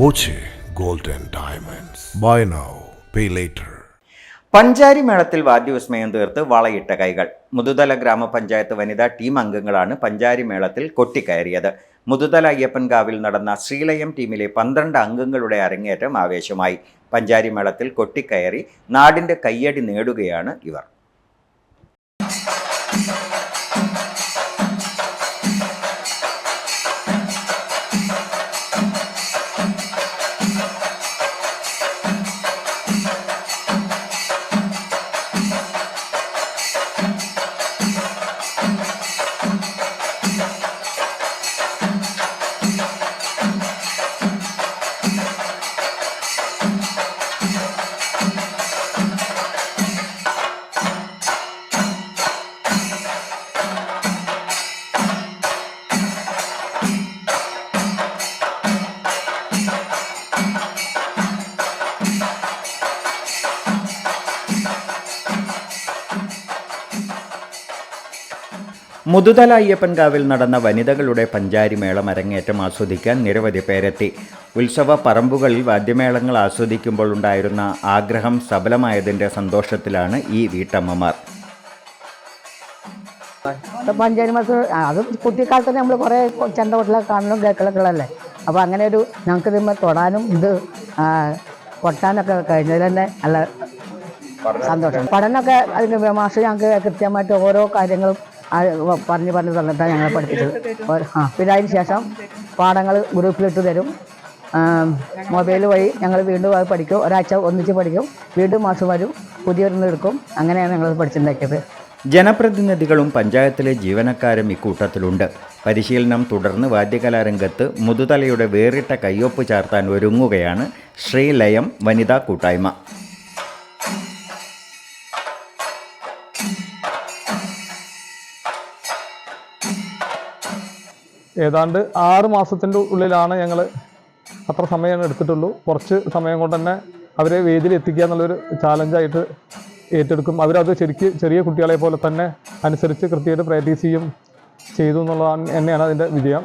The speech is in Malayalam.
Boche gold and diamonds. Buy now pay later Panchari മേളത്തിൽ വാദ്യവിസ്മയം തീർത്ത് വളയിട്ട കൈകൾ. മുതുതല ഗ്രാമപഞ്ചായത്ത് വനിതാ ടീം അംഗങ്ങളാണ് പഞ്ചാരി മേളത്തിൽ കൊട്ടിക്കയറിയത്. മുതുതല അയ്യപ്പൻകാവിൽ നടന്ന ശ്രീലയം ടീമിലെ പന്ത്രണ്ട് അംഗങ്ങളുടെ അരങ്ങേറ്റം ആവേശമായി. പഞ്ചാരി മേളത്തിൽ കൊട്ടിക്കയറി നാടിന്റെ കയ്യടി നേടുകയാണ് ഇവർ. മുതുതല അയ്യപ്പൻകാവിൽ നടന്ന വനിതകളുടെ പഞ്ചാരി മേളം അരങ്ങേറ്റം ആസ്വദിക്കാൻ നിരവധി പേരെത്തി. ഉത്സവ പറമ്പുകളിൽ വാദ്യമേളങ്ങൾ ആസ്വദിക്കുമ്പോൾ ഉണ്ടായിരുന്ന ആഗ്രഹം സഫലമായതിന്റെ സന്തോഷത്തിലാണ് ഈ വീട്ടമ്മമാർ. പഞ്ചാരി മാസം അത് കുട്ടിക്കാലത്ത് നമ്മൾ കുറേ ചെണ്ട കൊട്ടിലൊക്കെ കേൾക്കലൊക്കെ ഉള്ളതല്ലേ അപ്പോൾ അങ്ങനെ ഒരു ഞങ്ങൾക്ക് ഇതിന്മേൽ തൊടാനും ഇത് കൊട്ടാനൊക്കെ കഴിഞ്ഞതിൽ തന്നെ നല്ല സന്തോഷം. പഠനമൊക്കെ അതിന് മാഷ് ഞങ്ങൾക്ക് കൃത്യമായിട്ട് ഓരോ കാര്യങ്ങളും പറഞ്ഞ് പറഞ്ഞ് തന്നിട്ടാണ് ഞങ്ങളെ പഠിപ്പിച്ചത്. ആ പിന്നെ അതിന് ശേഷം പാഠങ്ങൾ ഗ്രൂപ്പിലിട്ട് തരും. മൊബൈൽ വഴി ഞങ്ങൾ വീണ്ടും അത് പഠിക്കും. ഒരാഴ്ച ഒന്നിച്ച് പഠിക്കും. വീണ്ടും മാസം വരും. പുതിയൊരെണ്ണം എടുക്കും. അങ്ങനെയാണ് ഞങ്ങൾ പഠിച്ചുണ്ടാക്കിയത് ജനപ്രതിനിധികളും പഞ്ചായത്തിലെ ജീവനക്കാരും ഇക്കൂട്ടത്തിലുണ്ട്. പരിശീലനം തുടർന്ന് വാദ്യകലാരംഗത്ത് മുതുതലയുടെ വേറിട്ട കയ്യൊപ്പ് ചാർത്താൻ ഒരുങ്ങുകയാണ് ശ്രീലയം വനിതാ കൂട്ടായ്മ. ഏതാണ്ട് ആറ് മാസത്തിന്റെ ഉള്ളിലാണ് ഞങ്ങൾ അത്ര സമയം എടുത്തിട്ടുള്ളൂ. കുറച്ച് സമയം കൊണ്ട് തന്നെ അവരെ വേദിയിൽ എത്തിക്കുക എന്നുള്ളൊരു ചാലഞ്ചായിട്ട് ഏറ്റെടുക്കും. അവരത് ശരിക്ക് ചെറിയ കുട്ടികളെ പോലെ തന്നെ അനുസരിച്ച് കൃത്യമായിട്ട് പ്രാക്ടീസ് ചെയ്യും ചെയ്തു എന്നുള്ളതാണ് തന്നെയാണ് അതിന്റെ വിജയം.